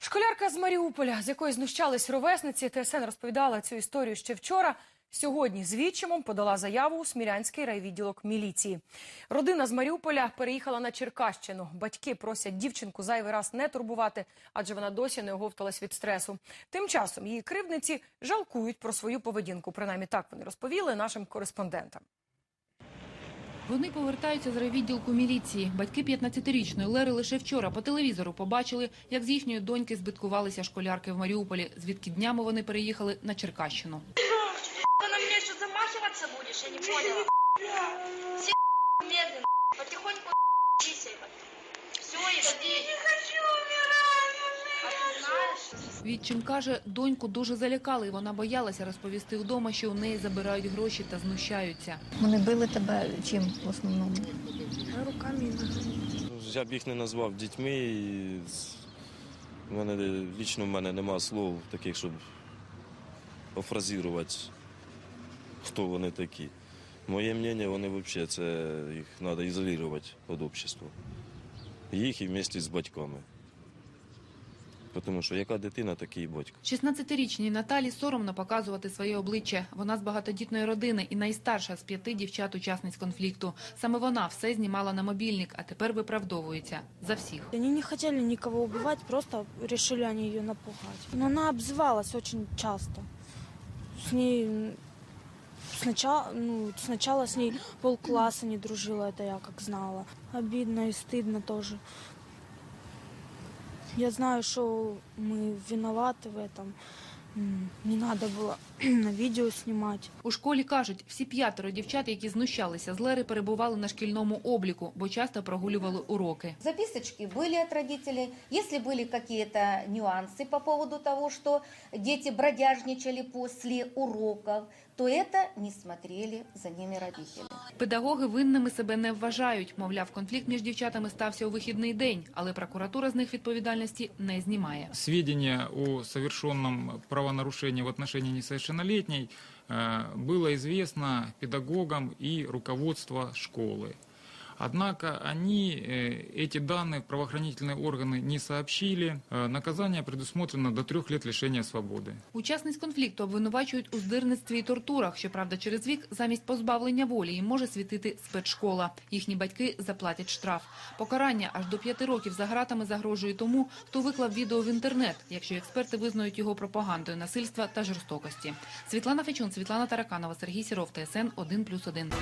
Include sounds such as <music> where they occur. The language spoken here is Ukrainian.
Школярка з Маріуполя, з якої знущались ровесниці, ТСН розповідала цю історію ще вчора. Сьогодні з відчимом подала заяву у Смілянський райвідділок міліції. Родина з Маріуполя переїхала на Черкащину. Батьки просять дівчинку зайвий раз не турбувати, адже вона досі не оговталась від стресу. Тим часом її кривдниці жалкують про свою поведінку. Принаймні так вони розповіли нашим кореспондентам. Вони повертаються з райвідділку міліції. Батьки 15-річної Лери лише вчора по телевізору побачили, як з їхньої доньки збиткувалися школярки в Маріуполі, звідки днями вони переїхали на Черкащину. Ти на мене що замахуватися будеш? Я не поняла. Всі медленно, потихоньку писай. Все, иди. Я не хочу умирать. А ты знаешь? Відчим каже, доньку дуже залякали, і вона боялася розповісти вдома, що у неї забирають гроші та знущаються. Вони били тебе чим в основному? Руками и ногами. Я б їх не назвав дітьми. І в мене, лічно в мене нема слов таких, щоб офразірувати, хто вони такі. Моє мнення, вони взагалі це їх треба ізолювати від общества. Їх і вместе з батьками Тому що яка дитина, такий і батько. 16-річній Наталі соромно показувати своє обличчя. Вона з багатодітної родини і найстарша з п'яти дівчат-учасниць конфлікту. Саме вона все знімала на мобільник, а тепер виправдовується за всіх. Они не хотели никого убивать, просто решили они ее напугать. Но она обзывалась очень часто. С ней м, сначала, ну, сначала с ней полкласса не дружила, это я как знала. Обидно и стыдно тоже. Я знаю, что мы виноваты в этом. М, Не надо было <clears throat> на видео снимать. У школі кажуть, всі п'ятеро дівчат, які знущалися з Лери, перебували на шкільному обліку, бо часто прогулювали уроки. Записочки были от родителей. Если были какие-то нюансы по поводу того, что дети бродяжничали после уроков, то это не смотрели за ними родители. Педагоги винними себе не вважають. Мовляв, конфлікт між дівчатами стався у вихідний день, але прокуратура з них відповідальності не знімає. сведения о совершенном правонарушении в отношении несовершеннолетней э, было известно педагогам и руководству школы. Однако они э, эти данные в правоохранительные органы не сообщили. Э, Наказание предусмотрено до трех лет лишения свободы. Учасниць конфлікту обвинувачують у здирництві і тортурах. Щоправда, через вік замість позбавлення волі їм може світити спецшкола. Їхні батьки заплатять штраф. Покарання аж до п'яти років за гратами загрожує тому, хто виклав відео в інтернет, якщо експерти визнають його пропагандою насильства та жорстокості. Світлана Фечун, Світлана Тараканова, Сергій Сіров, ТСН 1+,1.